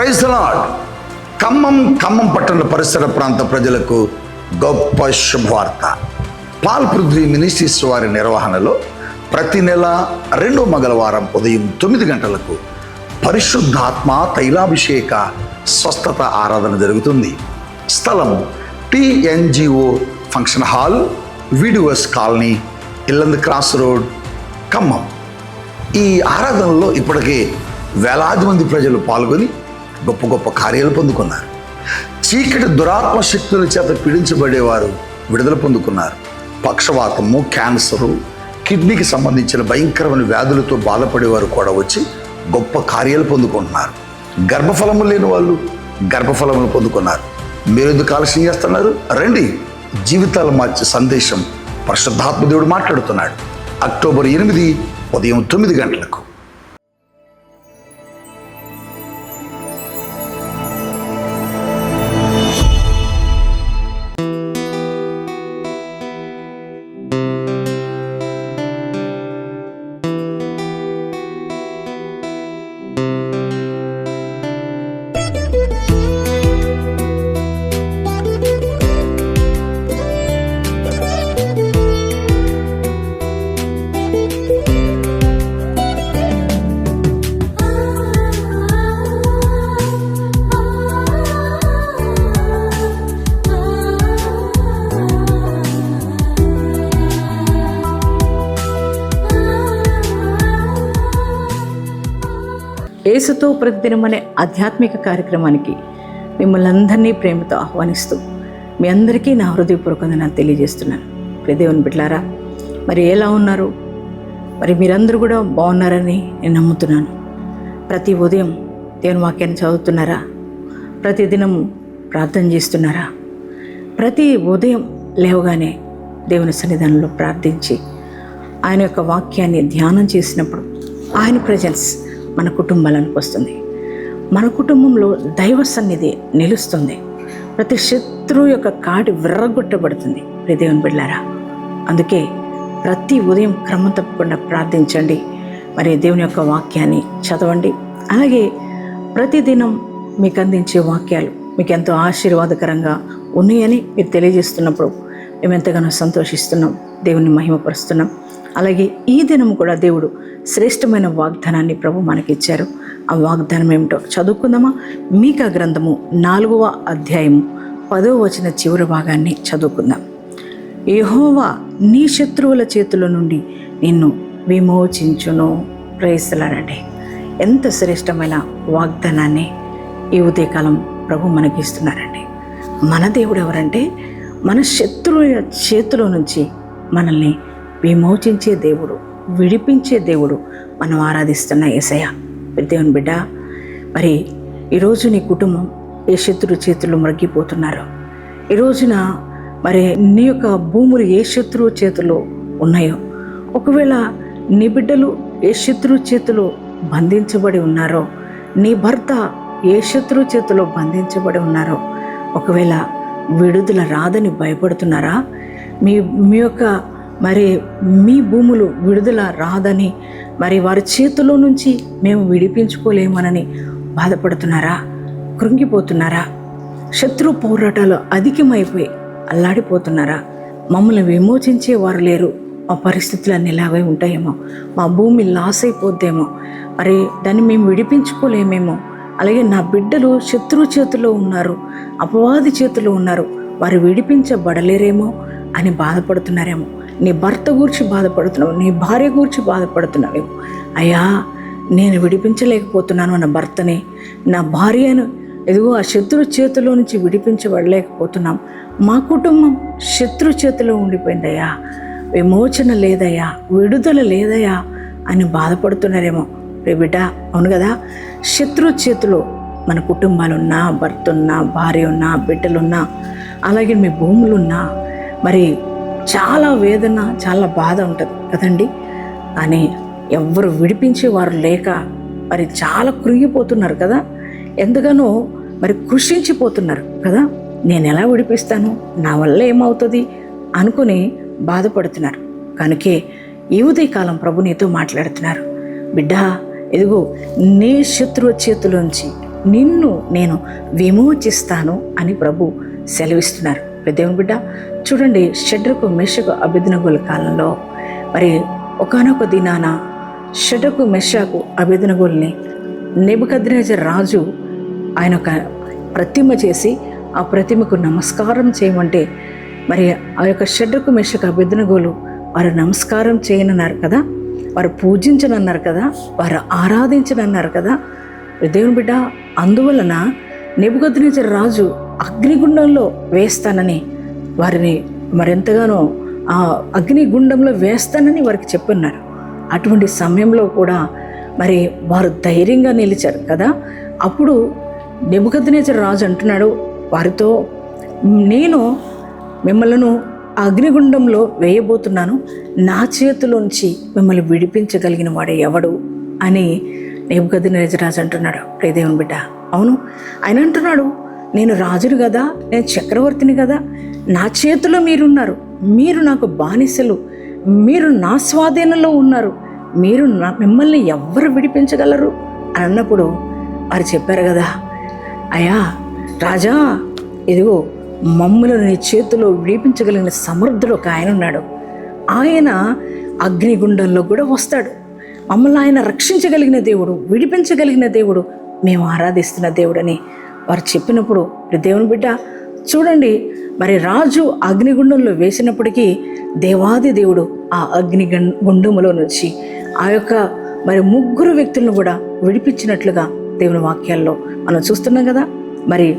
ప్రైజ్లాడ్ ఖమ్మం ఖమ్మం పట్టణ పరిసర ప్రాంత ప్రజలకు గొప్ప శుభవార్త. పాల్ పృథ్వీ మినిస్ట్రీస్ వారి నిర్వహణలో ప్రతి నెల రెండో మంగళవారం ఉదయం తొమ్మిది గంటలకు పరిశుద్ధాత్మ తైలాభిషేక స్వస్థత ఆరాధన జరుగుతుంది. స్థలం TNGO function hall VDOs colony Yellandu cross road Khammam. ఈ ఆరాధనలో ఇప్పటికే వేలాది మంది ప్రజలు పాల్గొని గొప్ప గొప్ప కార్యాలు పొందుకున్నారు. చీకటి దురాత్మ శక్తుల చేత పీడించబడేవారు విడుదల పొందుకున్నారు. పక్షవాతము క్యాన్సరు కిడ్నీకి సంబంధించిన భయంకరమైన వ్యాధులతో బాధపడేవారు కూడా వచ్చి గొప్ప కార్యాలు పొందుకుంటున్నారు. గర్భఫలము లేని వాళ్ళు గర్భఫలములు పొందుకున్నారు. మీరు ఎందుకు ఆలస్యం చేస్తున్నారు? రండి జీవితాలు మార్చే సందేశం పరిశుద్ధాత్మ దేవుడు మాట్లాడుతున్నాడు. అక్టోబర్ ఎనిమిది ఉదయం తొమ్మిది గంటలకు. యేసుతో ప్రతిదినం అనే ఆధ్యాత్మిక కార్యక్రమానికి మిమ్మల్ని అందరినీ ప్రేమతో ఆహ్వానిస్తూ మీ అందరికీ నా హృదయపూర్వకంగా నేను తెలియజేస్తున్నాను. దేవుని బిడ్లారా మరి ఎలా ఉన్నారు? మరి మీరందరూ కూడా బాగున్నారని నేను నమ్ముతున్నాను. ప్రతి ఉదయం దేవుని వాక్యాన్ని చదువుతున్నారా? ప్రతిదినం ప్రార్థన చేస్తున్నారా? ప్రతి ఉదయం లేవగానే దేవుని సన్నిధానంలో ప్రార్థించి ఆయన యొక్క వాక్యాన్ని ధ్యానం చేసినప్పుడు ఆయన ప్రజెన్స్ మన కుటుంబాలకు వస్తుంది. మన కుటుంబంలో దైవ సన్నిధి నిలుస్తుంది. ప్రతి శత్రువు యొక్క కాడి విర్రగొట్టబడుతుంది. దేవుని బిళ్ళారా అందుకే ప్రతి ఉదయం క్రమం తప్పకుండా ప్రార్థించండి. మరి దేవుని యొక్క వాక్యాన్ని చదవండి. అలాగే ప్రతిదినం మీకు అందించే వాక్యాలు మీకు ఎంతో ఆశీర్వాదకరంగా ఉన్నాయని మీరు తెలియజేస్తున్నప్పుడు మేము ఎంతగానో సంతోషిస్తున్నాం. దేవుని మహిమపరుస్తున్నాం. అలాగే ఈ దినం కూడా దేవుడు శ్రేష్టమైన వాగ్దానాన్ని ప్రభు మనకిచ్చారు. ఆ వాగ్దానం ఏమిటో చదువుకుందామా? మీకా గ్రంథము నాలుగవ అధ్యాయము పదవ వచన చివరి భాగాన్ని చదువుకుందాం. యహోవా నీ శత్రువుల చేతుల నుండి నిన్ను విమోచించును. ప్రయత్నాలండి ఎంత శ్రేష్టమైన వాగ్దానాన్ని ఈ ఉదయకాలం ప్రభు మనకిస్తున్నారండి. మన దేవుడు ఎవరంటే మన శత్రువుల చేతిలో నుంచి మనల్ని విమోచించే దేవుడు విడిపించే దేవుడు మనం ఆరాధిస్తున్న ఏసయ దేవుని బిడ్డ మరి ఈరోజు నీ కుటుంబం ఏ శత్రు చేతులు మగ్గిపోతున్నారు ఈ రోజున మరి నీ యొక్క భూములు ఏ శత్రువు చేతిలో ఉన్నాయో? ఒకవేళ నీ బిడ్డలు ఏ శత్రువు చేతిలో బంధించబడి ఉన్నారో నీ భర్త ఏ శత్రువు చేతిలో బంధించబడి ఉన్నారో ఒకవేళ విడుదల రాదని భయపడుతున్నారా? మీ మీ యొక్క మరి మీ భూములు విడుదల రాదని మరి వారి చేతిలో నుంచి మేము విడిపించుకోలేమనని బాధపడుతున్నారా? కృంగిపోతున్నారా? శత్రు పోరాటాలు అధికమైపోయి అల్లాడిపోతున్నారా? మమ్మల్ని విమోచించే వారు లేరు. మా పరిస్థితులు అన్నీ ఇలాగే ఉంటాయేమో. మా భూమి లాస్ అయిపోద్దేమో మరి దాన్ని మేము విడిపించుకోలేమేమో. అలాగే నా బిడ్డలు శత్రు చేతిలో ఉన్నారు అపవాది చేతిలో ఉన్నారు. వారు విడిపించబడలేరేమో అని బాధపడుతున్నారేమో. నీ భర్త గురించి బాధపడుతున్నావు నీ భార్య గురించి బాధపడుతున్నావేమో అయ్యా నేను విడిపించలేకపోతున్నాను నా భర్తని. నా భార్యను ఎదుగో ఆ శత్రు చేతిలో నుంచి విడిపించబడలేకపోతున్నాం. మా కుటుంబం శత్రు చేతిలో ఉండిపోయిందయ్యా. విమోచన లేదయ్యా విడుదల లేదయ్యా అని బాధపడుతున్నారేమో. రే బిడ్డ అవును కదా? శత్రు చేతిలో మన కుటుంబాలున్నా భర్త ఉన్నా భార్య ఉన్నా బిడ్డలున్నా అలాగే మీ భూములున్నా మరి చాలా వేదన చాలా బాధ ఉంటుంది కదండి. కానీ ఎవ్వరు విడిపించేవారు లేక మరి చాలా కృంగిపోతున్నారు కదా. ఎందుకనో మరి కృషించిపోతున్నారు కదా. నేను ఎలా విడిపిస్తాను? నా వల్ల ఏమవుతుంది? అనుకుని బాధపడుతున్నారు. కనుకే ఈ ఉదయకాలం ప్రభు నీతో మాట్లాడుతున్నారు. బిడ్డ ఇదిగో నీ శత్రువు చేతిలోంచి నిన్ను నేను విమోచిస్తాను అని ప్రభు సెలవిస్తున్నారు. దేవుని బిడ్డ చూడండి షడ్రకు మెషకు అభిదనగుల కాలంలో. మరి ఒకనొక దినాన షడ్రకు మెషకు అభిదనగుల్ని నెబుకద్రేజర్ రాజు ఆయన ఒక ప్రతిమ చేసి ఆ ప్రతిమకు నమస్కారం చేయమంటే మరి ఆ యొక్క షడ్రకు మెషకు అభిదనగులు వారు నమస్కారం చేయనన్నారు కదా? వారు పూజించనన్నారు కదా? వారు ఆరాధించనన్నారు కదా? దేవుని బిడ్డ అందువలన నెబుకద్నేజర్ రాజు అగ్నిగుండంలో వేస్తానని వారిని మరెంతగానో ఆ అగ్నిగుండంలో వేస్తానని వారికి చెప్పున్నారు. అటువంటి సమయంలో కూడా మరి వారు ధైర్యంగా నిలిచారు కదా? అప్పుడు నెబుకద్నేజర్ రాజు అంటున్నాడు వారితో నేను మిమ్మల్ని అగ్నిగుండంలో వేయబోతున్నాను. నా చేతిలోంచి మిమ్మల్ని విడిపించగలిగిన వాడు ఎవడు? అని నెబుకద్నేజరాజు అంటున్నాడు. ప్రియదేవుని బిడ్డ అవును. ఆయన అంటున్నాడు నేను రాజును కదా నేను చక్రవర్తిని కదా. నా చేతిలో మీరున్నారు. మీరు నాకు బానిసలు. మీరు నా స్వాధీనంలో ఉన్నారు. మీరు నా మిమ్మల్ని ఎవ్వరు విడిపించగలరు? అని అన్నప్పుడు వారు చెప్పారు కదా అయ్యా రాజా ఇదిగో మమ్మల్ని నీ చేతిలో విడిపించగలిగిన సమర్థుడు ఒక ఆయన ఉన్నాడు. ఆయన అగ్నిగుండంలో కూడా వస్తాడు. మమ్మల్ని ఆయన రక్షించగలిగిన దేవుడు విడిపించగలిగిన దేవుడు మేము ఆరాధిస్తున్న దేవుడని వారు చెప్పినప్పుడు దేవుని బిడ్డ చూడండి మరి రాజు అగ్నిగుండంలో వేసినప్పటికీ దేవాది దేవుడు ఆ అగ్ని గుండములో నుంచి ఆ యొక్క మరి ముగ్గురు వ్యక్తులను కూడా విడిపించినట్లుగా దేవుని వాక్యాల్లో మనం చూస్తున్నాం కదా. మరి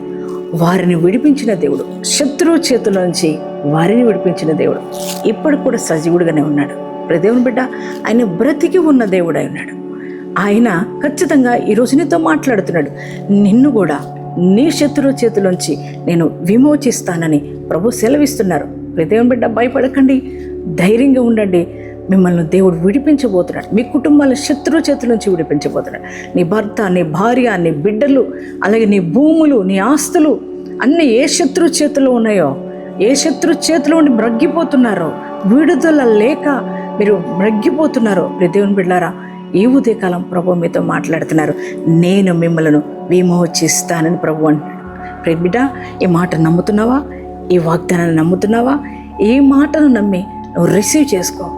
వారిని విడిపించిన దేవుడు శత్రువు చేతుల నుంచి వారిని విడిపించిన దేవుడు ఇప్పటికి కూడా సజీవుడుగానే ఉన్నాడు. దేవుని బిడ్డ ఆయన బ్రతికి ఉన్న దేవుడై ఉన్నాడు. ఆయన ఖచ్చితంగా ఈరోజు నీతో మాట్లాడుతున్నాడు. నిన్ను కూడా నీ శత్రువు చేతిలోంచి నేను విమోచిస్తానని ప్రభు సెలవిస్తున్నారు. ప్రతి బిడ్డ భయపడకండి. ధైర్యంగా ఉండండి. మిమ్మల్ని దేవుడు విడిపించబోతున్నాడు. మీ కుటుంబాల శత్రువు చేతుల నుంచి విడిపించబోతున్నాడు. నీ భర్త నీ భార్య నీ బిడ్డలు అలాగే నీ భూములు నీ ఆస్తులు అన్నీ ఏ శత్రు చేతిలో ఉన్నాయో ఏ శత్రు చేతిలో ఉండి మ్రగ్గిపోతున్నారో విడుదల లేక మీరు మ్రగ్గిపోతున్నారో ప్రతి దేవుని బిడ్డారా ఈ ఉదయకాలం ప్రభు మీతో మాట్లాడుతున్నారు. నేను మిమ్మల్ని విమోచిస్తానని ప్రభు అంటున్నాడు. ప్రియ ఈ మాట నమ్ముతున్నావా? ఈ వాగ్దానాన్ని నమ్ముతున్నావా? ఈ మాటను నమ్మి నువ్వు రిసీవ్ చేసుకో.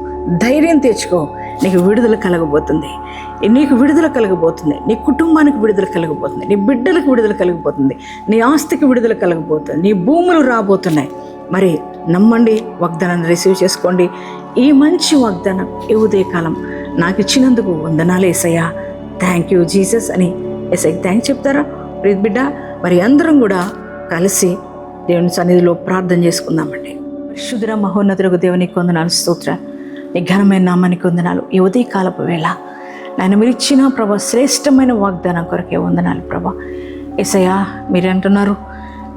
ధైర్యం తెచ్చుకో. నీకు విడుదల కలగబోతుంది. నీకు విడుదల కలగబోతుంది. నీ కుటుంబానికి విడుదల కలగబోతుంది. నీ బిడ్డలకు విడుదల కలగబోతుంది. నీ ఆస్తికి విడుదల కలగబోతుంది. నీ భూములు రాబోతున్నాయి. మరి నమ్మండి వాగ్దానాన్ని రిసీవ్ చేసుకోండి. ఈ మంచి వాగ్దానం ఈ ఉదయకాలం నాకు ఇచ్చినందుకు వందనాలు ఏసయ్యా. థ్యాంక్ యూ జీసస్ అని ఎస్ఐకి థ్యాంక్స్ చెప్తారా? ప్రీతి బిడ్డ మరి అందరం కూడా కలిసి దేవుని సన్నిధిలో ప్రార్థన చేసుకుందామండి. పరిశుద్ధ మహోన్నతులకు దేవునికి వందనాలు స్తోత్ర. నీ ఘనమైన నామానికి వందనాలు. ఈ ఉదయ కాలపు వేళ నాయన మీరు ఇచ్చిన ప్రభా శ్రేష్టమైన వాగ్దానం కొరకే వందనాలు ప్రభా. ఎసయ్యా మీరు అంటున్నారు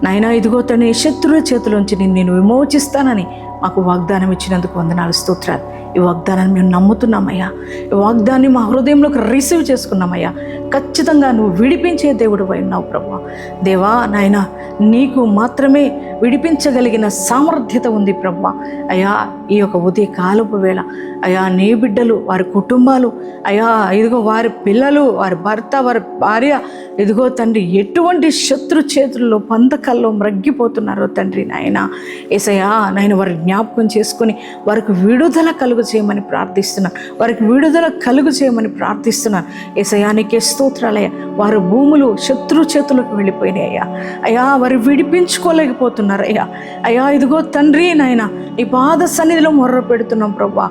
నాయన ఇదిగో తన శత్రువుల చేతిలోంచి నేను నేను విమోచిస్తానని మాకు వాగ్దానం ఇచ్చినందుకు వందనాలు స్తోత్రాలు. ఈ వాగ్దానాన్ని మేము నమ్ముతున్నామయ్యా. ఈ వాగ్దాన్ని మా హృదయంలోకి రిసీవ్ చేసుకున్నామయ్యా. ఖచ్చితంగా నువ్వు విడిపించే దేవుడు ఉన్నావు ప్రభా. దేవా నాయన నీకు మాత్రమే విడిపించగలిగిన సామర్థ్యత ఉంది ప్రభా. అయ్యా ఈ యొక్క ఉదయ కాలపు వేళ అయ్యా నీ బిడ్డలు వారి కుటుంబాలు అయ్యా ఇదిగో వారి పిల్లలు వారి భర్త వారి భార్య ఇదిగో తండ్రి ఎటువంటి శత్రు చేతుల్లో పంతకల్లో మ్రగ్గిపోతున్నారో తండ్రి నాయన. ఏసయ్యా నాయన వారి జ్ఞాపకం చేసుకొని వారికి విడుదల కలుగు చేయమని ప్రార్థిస్తున్నాను వారికి విడుదల కలుగు చేయమని ప్రార్థిస్తున్నాను ఏసయానికే నీకే వారి భూములు శత్రు చేతులకు వెళ్ళిపోయినాయి అయ్యా. అయ్యా వారు విడిపించుకోలేకపోతున్నారు అయ్యా. అయ్యా ఇదిగో తండ్రి నాయన నీ పాద సన్నిధిలో మొర్ర పెడుతున్నాం ప్రభా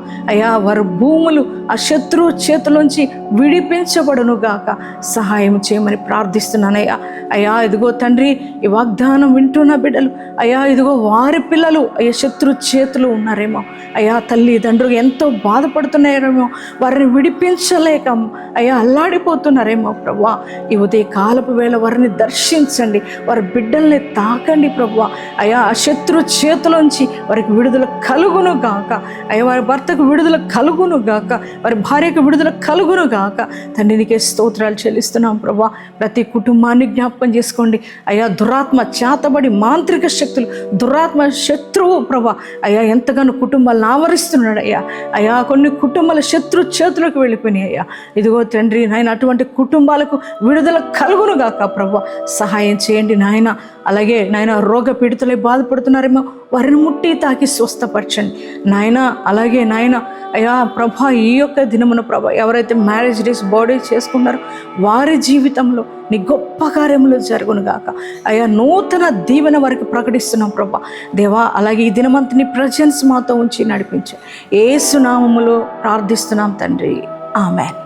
అయ్యా వారి భూములు ఆ శత్రువు చేతిలోంచి విడిపించబడును గాక సహాయం చేయమని ప్రార్థిస్తున్నానయ్యా. అయ్యా ఇదిగో తండ్రి ఈ వాగ్దానం వింటున్న బిడ్డలు. అయ్యా ఇదిగో వారి పిల్లలు అయ్యా శత్రు చేతులు ఉన్నారేమో. అయ్యా తల్లి తండ్రులు ఎంతో బాధపడుతున్నారేమో. వారిని విడిపించలేక. అయ్యా అల్లాడిపోతున్నారేమో ప్రభా ఈ ఉదయ కాలపు వేళ వారిని దర్శించండి. వారి బిడ్డల్ని తాకండి ప్రభా అయ్యా ఆ శత్రు చేతులోంచి వారికి విడుదల కలుగును గాక అయ్యా వారి భర్తకు విడుదల విడుదల కలుగును గాక. వారి భార్యకు విడుదల కలుగును గాక. తండ్రి నీకే స్తోత్రాలు చెల్లిస్తున్నాం ప్రభా. ప్రతి కుటుంబాన్ని జ్ఞాపకం చేసుకోండి. అయ్యా దురాత్మ చేతబడి మాంత్రిక శక్తులు దురాత్మ శత్రువు ప్రభా. అయ్యా ఎంతగానో కుటుంబాలను ఆవరిస్తున్నాడు అయ్యా. అయ్యా కొన్ని కుటుంబాల శత్రు చేతులకు వెళ్ళిపోయినాయి అయ్యా. ఇదిగో తండ్రి నాయన అటువంటి కుటుంబాలకు విడుదల కలుగును గాక ప్రభా. సహాయం చేయండి నాయన. అలాగే నాయన రోగ పీడితులై బాధపడుతున్నారేమో వారిని ముట్టి తాకి స్వస్థపరచండి. నాయన అలాగే నాయన అయ్యా ప్రభా ఈ యొక్క దినమున ప్రభా ఎవరైతే మ్యారేజ్ డేస్ బాడీ చేసుకున్నారో వారి జీవితంలో నీ గొప్ప కార్యములు జరుగును గాక. అయ్యా నూతన దీవెన వారికి ప్రకటిస్తున్నాం ప్రభా. దేవా అలాగే ఈ దినమంతా నీ ప్రజెన్స్ మాతో ఉంచి నడిపించే. ఏ సునామములో ప్రార్థిస్తున్నాం తండ్రి. ఆమెన్.